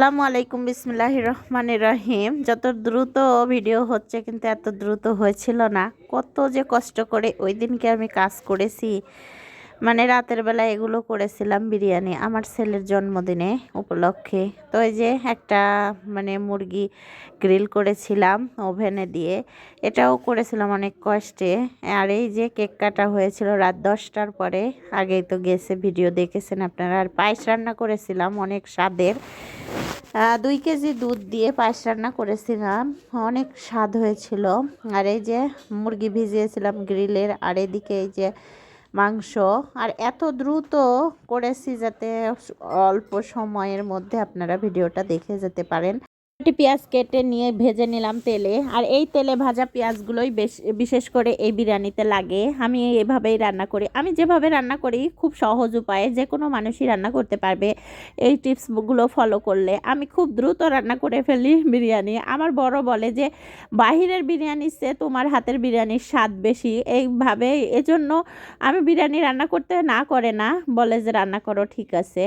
আসসালামু আলাইকুম বিসমুল্লাহ রহমান রহিম। যত দ্রুত ভিডিও হচ্ছে কিন্তু এত দ্রুত হয়েছিল না। কত যে কষ্ট করে ওই দিনকে আমি কাজ করেছি। মানে রাতের বেলা এগুলো করেছিলাম বিরিয়ানি আমার ছেলের জন্মদিনে উপলক্ষে। তো এই যে একটা মানে মুরগি গ্রিল করেছিলাম ওভেনে দিয়ে, এটাও করেছিলাম অনেক কষ্টে। আর এই যে কেক কাটা হয়েছিল রাত দশটার পরে, আগেই তো গেছে ভিডিও দেখেছেন আপনারা। আর পায়েস রান্না করেছিলাম অনেক স্বাদের। দুই কেজি দুধ দিয়ে পায়েস রান্না করেছিলাম, অনেক স্বাদ হয়েছিল। আর এই যে মুরগি ভিজিয়েছিলাম গ্রিলের, আর এদিকে এই যে মাংস। আর এত দ্রুত করেছি যাতে অল্প সময়ের মধ্যে আপনারা ভিডিওটা দেখে যেতে পারেন। একটি পেঁয়াজ কেটে নিয়ে ভেজে নিলাম তেলে। আর এই তেলে ভাজা পেঁয়াজগুলোই বেশ, বিশেষ করে এই বিরিয়ানিতে লাগে। আমি এভাবেই রান্না করি। আমি যেভাবে রান্না করি, খুব সহজ উপায়ে যে কোনো মানুষই রান্না করতে পারবে এই টিপসগুলো ফলো করলে। আমি খুব দ্রুত রান্না করে ফেলি বিরিয়ানি। আমার বড় বলে যে, বাহিরের বিরিয়ানির চেয়ে তোমার হাতের বিরিয়ানির স্বাদ বেশি। এইভাবে এজন্য আমি বিরিয়ানি রান্না করতে না করে না, বলে যে, রান্না করো, ঠিক আছে।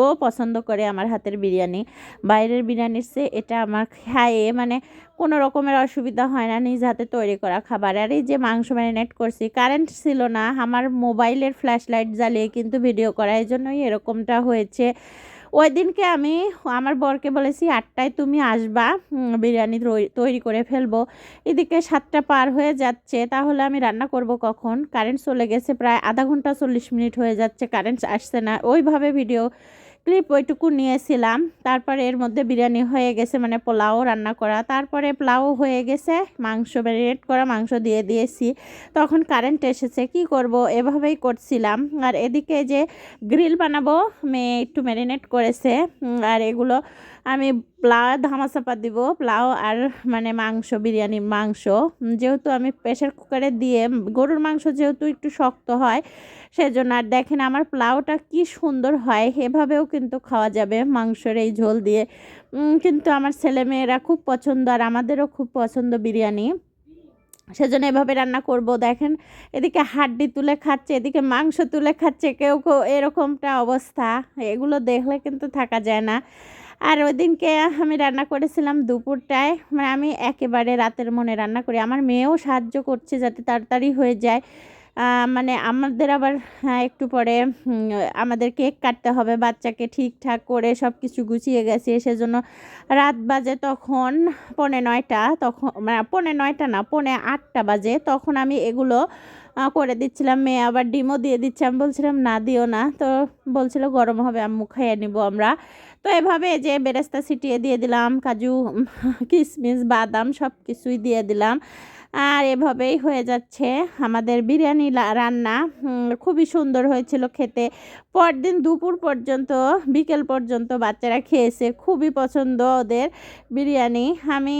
ও পছন্দ করে আমার হাতের বিরিয়ানি। বাইরের বিরিয়ানির চেয়ে এটা আমার খায়ে মানে কোনো রকমের অসুবিধা হয় না নিজ হাতে তৈরি করা খাবার। আর এই যে মাংস ম্যারিনেট করছি, কারেন্ট ছিল না, আমার মোবাইলের ফ্ল্যাশ লাইট জ্বালিয়ে কিন্তু ভিডিও করা, এই জন্যই এরকমটা হয়েছে। ওই দিনকে আমি, আমার বরকে বলেছি, আটটায় তুমি আসবা বিরিয়ানি তৈরি করে ফেলব। এদিকে সাতটা পার হয়ে যাচ্ছে, তাহলে আমি রান্না করব কখন? কারেন্ট চলে গেছে, প্রায় আধা ঘণ্টা চল্লিশ মিনিট হয়ে যাচ্ছে, কারেন্ট আসছে না। ওইভাবে ভিডিও ক্লিপ ওইটুকু নিয়েছিলাম। তারপরে এর মধ্যে বিরিয়ানি হয়ে গেছে মানে পোলাও রান্না করা। তারপরে পোলাও হয়ে গেছে, মাংস ম্যারিনেট করা মাংস দিয়ে দিয়েছি। তখন কারেন্ট এসেছে, কি করব? এভাবেই করছিলাম। আর এদিকে যে গ্রিল বানাবো, মেয়ে একটু ম্যারিনেট করেছে। আর এগুলো আমি প্লাও ধামাচাপা দিব। প্লাও আর মানে মাংস, বিরিয়ানি মাংস। যেহেতু আমি প্রেশার কুকারে দিয়ে গরুর মাংস যেহেতু একটু শক্ত হয়, সেজন্য আর দেখেন আমার প্লাওটা কি সুন্দর হয়, এভাবেও কিন্তু খাওয়া যাবে মাংসের এই ঝোল দিয়ে। কিন্তু আমার ছেলেমেয়েরা খুব পছন্দ আর আমাদেরও খুব পছন্দ বিরিয়ানি। সেজন্য এভাবে রান্না করব। দেখেন, এদিকে হাড্ডি তুলে খাচ্ছে, এদিকে মাংস তুলে খাচ্ছে, কেউ কেউ এরকমটা অবস্থা। এগুলো দেখলে কিন্তু থাকা যায় না। আর ওই দিনকে আমি রান্না করেছিলাম দুপুরটায়। মানে আমি একেবারে রাতের মনে রান্না করি। আমার মেয়েও সাহায্য করছে যাতে তাড়াতাড়ি হয়ে যায়। মানে আমাদের আবার হ্যাঁ, একটু পরে আমাদের কেক কাটতে হবে বাচ্চাকে ঠিকঠাক করে সব কিছু গুছিয়ে গেছে সেজন্য রাত বাজে তখন পৌনে নয়টা তখন মানে পৌনে নয়টা না পৌনে আটটা বাজে তখন আমি এগুলো করে দিচ্ছিলাম মেয়ে আবার ডিমও দিয়ে দিচ্ছে আমি বলছিলাম না দিও না। তো বলছিল গরম হবে আম্মু খাইয়ে নিব আমরা। তো এভাবে যে বেরেস্তা ছিটিয়ে দিয়ে দিলাম কাজু কিশমিশ বাদাম সব কিছুই দিয়ে দিলাম। আর এভাবেই হয়ে যাচ্ছে। আমাদের বিরিয়ানি রান্না খুবই সুন্দর হয়েছিল খেতে। পরদিন দুপুর পর্যন্ত, বিকেল পর্যন্ত বাচ্চারা খেয়েছে, খুবই পছন্দ ওদের বিরিয়ানি। আমি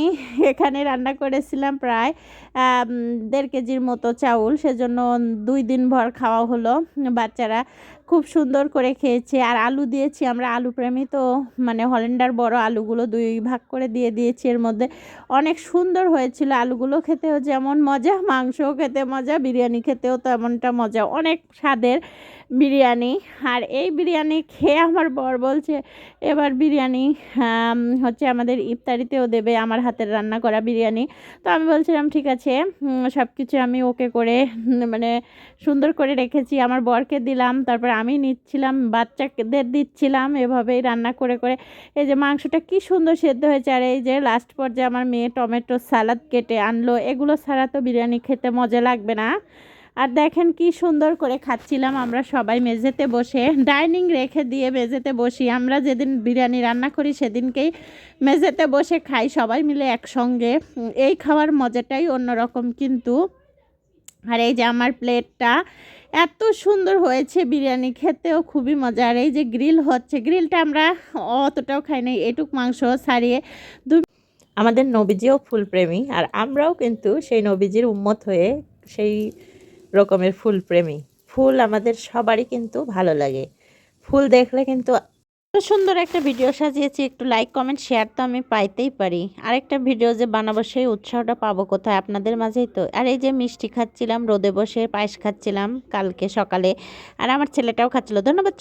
এখানে রান্না করেছিলাম প্রায় দেড় কেজির মতো চাউল, সেজন্য দুই দিন ভর খাওয়া হলো বাচ্চারা। খুব সুন্দর করে খেয়েছে। আর আলু দিয়েছি আমরা, আলু প্রেমী তো মানে হলেন্ডার বড় আলুগুলো দুই ভাগ করে দিয়ে দিয়েছি এর মধ্যে। অনেক সুন্দর হয়েছিল আলুগুলো খেতেও, যেমন মজা, মাংসও খেতে মজা, বিরিয়ানি খেতেও তেমনটা মজা। অনেক স্বাদের। বিরিয়ানি। আর এই বিরিয়ানি খেয়ে আমার বর বলছে, এবার বিরিয়ানি হচ্ছে আমাদের ইফতারিতেও দেবে আমার হাতের রান্না করা বিরিয়ানি। তো আমি বলছিলাম, ঠিক আছে সব কিছু আমি ওকে করে মানে সুন্দর করে রেখেছি। আমার বরকে দিলাম, তারপর আমি নিচ্ছিলাম, বাচ্চাদের দিচ্ছিলাম এভাবেই রান্না করে করে। এই যে মাংসটা কি সুন্দর সেদ্ধ হয়েছে, আর এই যে লাস্ট পর্যায়ে আমার মেয়ে টমেটো সালাদ কেটে আনলো, এগুলো ছাড়া তো বিরিয়ানি খেতে মজা লাগবে না। আর দেখেন কি সুন্দর করে খাচ্ছিলাম আমরা সবাই মেঝেতে বসে। ডাইনিং রেখে দিয়ে মেঝেতে বসি। আমরা যেদিন বিরিয়ানি রান্না করি সেদিনকেই মেঝেতে বসে খাই সবাই মিলে একসঙ্গে। এই খাওয়ার মজাটাই অন্যরকম কিন্তু। আর এই যে আমার প্লেটটা এত সুন্দর হয়েছে বিরিয়ানি খেতেও, খুবই মজা। আর এই যে গ্রিল হচ্ছে, গ্রিলটা আমরা অতটাও খাই নাই, এটুক মাংস ছাড়িয়ে দু আমাদের নবীজিও ফুলপ্রেমী, আর আমরাও কিন্তু সেই নবীজির উম্মত হয়ে সেই রকমের ফুল প্রেমী। ফুল আমাদের সবারই কিন্তু ভালো লাগে। ফুল দেখলে কিন্তু সুন্দর একটা ভিডিও সাজিয়েছি, একটু লাইক কমেন্ট শেয়ার তো আমি পাইতেই পারি। আরেকটা ভিডিও যে বানাবো সেই উৎসাহটা পাবো কোথায় আপনাদের মাঝেই তো। আর এই যে মিষ্টি খাচ্ছিলাম, রোদে বসে পায়েস খাচ্ছিলাম কালকে সকালে। আর আমার ছেলেটাও খাচ্ছিল। ধন্যবাদ